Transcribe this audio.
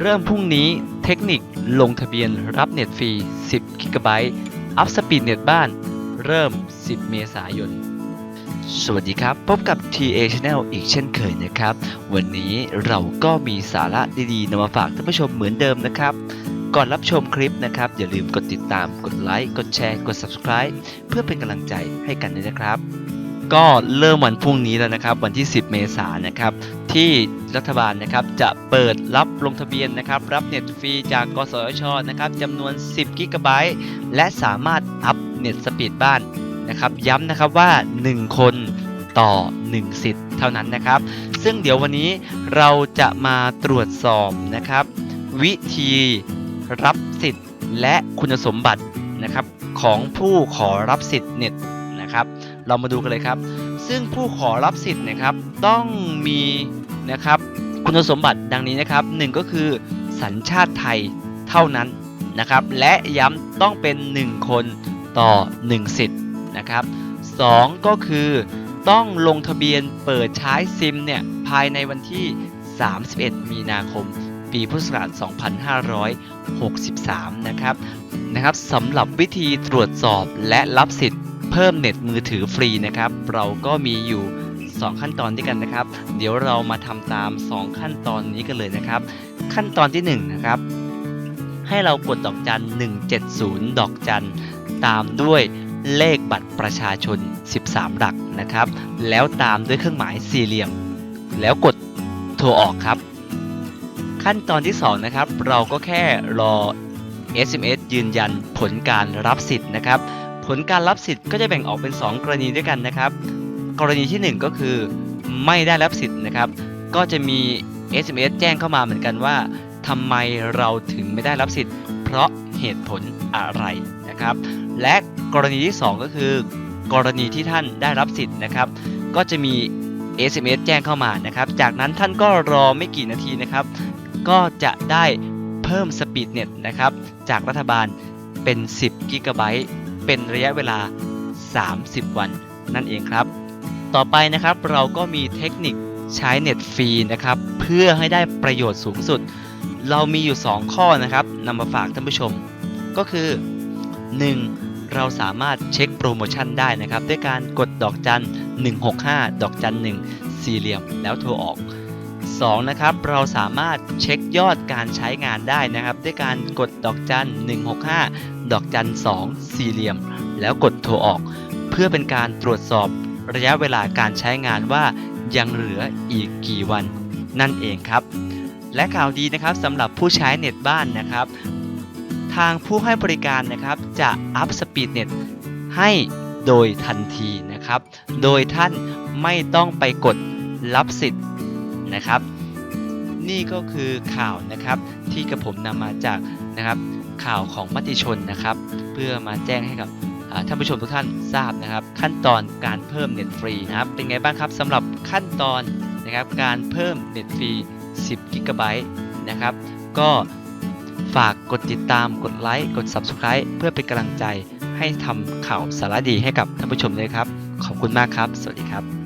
เริ่มพรุ่งนี้เทคนิคลงทะเบียนรับเน็ตฟรี 10 g b อัพสปีดเน็ตบ้าน เริ่ม 10 เมษายน สวัสดีครับ พบกับ TA Channel อีกเช่นเคยนะครับ วันนี้เราก็มีสาระดีๆนำมาฝากท่านผู้ชมเหมือนเดิมนะครับ ก่อนรับชมคลิปนะครับ อย่าลืมกดติดตาม กดไลค์ กดแชร์ กด Subscribe เพื่อเป็นกำลังใจให้กันด้วยนะครับ ก็เริ่มวันพรุ่งนี้แล้วนะครับ วันที่ 10 เมษายนนะครับ ที่รัฐบาลนะครับจะเปิดรับลงทะเบียนนะครับ รับเน็ตฟรีจากกสทชนะครับจำนวน 10 กิกะไบต์และสามารถอัพเน็ตสปีดบ้านนะครับ ย้ำนะครับว่า 1 คนต่อ 1 สิทธิ์เท่านั้นนะครับ ซึ่งเดี๋ยววันนี้เราจะมาตรวจสอบนะครับ วิธีรับสิทธิ์และคุณสมบัตินะครับของผู้ขอรับสิทธิ์เน็ตนะครับ เรามาดูกันเลยครับ ซึ่งผู้ขอรับสิทธิ์นะครับต้องมีนะครับคุณสมบัติดังนี้นะครับหนึ่งก็คือสัญชาติไทยเท่านั้นนะครับ และย้ำต้องเป็น 1 คนต่อ 1 สิทธิ์นะครับสองก็คือต้องลงทะเบียนเปิดใช้ซิมเนี่ยภายในวันที่ 31 มีนาคม ปีพุทธศักราช 2563 นะครับนะครับสำหรับวิธีตรวจสอบและรับสิทธิ์ เพิ่มเน็ตมือถือฟรีนะครับ เราก็มีอยู่ 2 ขั้นตอนด้วยกันนะครับ เดี๋ยวเรามาทำตาม 2 ขั้นตอนนี้กันเลยนะครับ ขั้นตอนที่1นะครับให้เรากดดอกจัน 170 ดอกจัน ตามด้วยเลขบัตรประชาชน 13 หลักนะครับ แล้วตามด้วยเครื่องหมายสี่เหลี่ยม แล้วกดโทรออกครับ ขั้นตอนที่ 2 นะครับ เราก็แค่รอ SMS ยืนยันผลการรับสิทธิ์นะครับ ผลการรับสิทธิ์ก็จะแบ่งออกเป็น 2 กรณีด้วยกันนะครับ กรณีที่ 1 ก็คือไม่ได้รับสิทธิ์นะครับ ก็จะมี SMS แจ้งเข้ามาเหมือนกันว่าทำไมเราถึงไม่ได้รับสิทธิ์ เพราะเหตุผลอะไรนะครับ และกรณีที่ 2 ก็คือ กรณีที่ท่านได้รับสิทธิ์นะครับ ก็จะมี SMS แจ้งเข้ามานะครับ จากนั้นท่านก็รอไม่กี่นาทีนะครับ ก็จะได้เพิ่มสปีดเน็ตนะครับ จากรัฐบาลเป็น 10 กิกะไบต์ เป็นระยะเวลา 30 วันนั่นเองครับ ต่อไปนะครับเราก็มีเทคนิคใช้เน็ตฟรีนะครับเพื่อให้ได้ประโยชน์สูงสุด เรามีอยู่ 2 ข้อนะครับนำมาฝากท่านผู้ชม ก็คือ 1. เราสามารถเช็คโปรโมชั่นได้นะครับ ด้วยการกดดอกจัน 165 ดอกจัน1สี่เหลี่ยมแล้วโทรออก 2. นะครับเราสามารถเช็คยอดการใช้งานได้นะครับ ด้วยการกดดอกจัน 165 ดอกจัน 2 สี่เหลี่ยม แล้วกดโทรออก เพื่อเป็นการตรวจสอบระยะเวลาการใช้งานว่ายังเหลืออีกกี่วันนั่นเองครับ และข่าวดีนะครับสำหรับผู้ใช้เน็ตบ้านนะครับ ทางผู้ให้บริการนะครับจะอัพสปีดเน็ตให้โดยทันทีนะครับ โดยท่านไม่ต้องไปกดรับสิทธิ์ นะครับ นี่ก็คือข่าวนะครับที่กระผมนำมาจากนะครับข่าวของมติชนนะครับ เพื่อมาแจ้งให้กับท่านผู้ชมทุกท่านทราบนะครับ ขั้นตอนการเพิ่มเน็ตฟรีนะครับเป็นไงบ้างครับสำหรับขั้นตอนนะครับการเพิ่มเน็ตฟรี 10กิกะไบต์นะครับ ก็ฝากกดติดตามกดไลค์กด Subscribe เพื่อเป็นกำลังใจให้ทำข่าวสาระดีให้กับท่านผู้ชมด้วยครับ ขอบคุณมากครับ สวัสดีครับ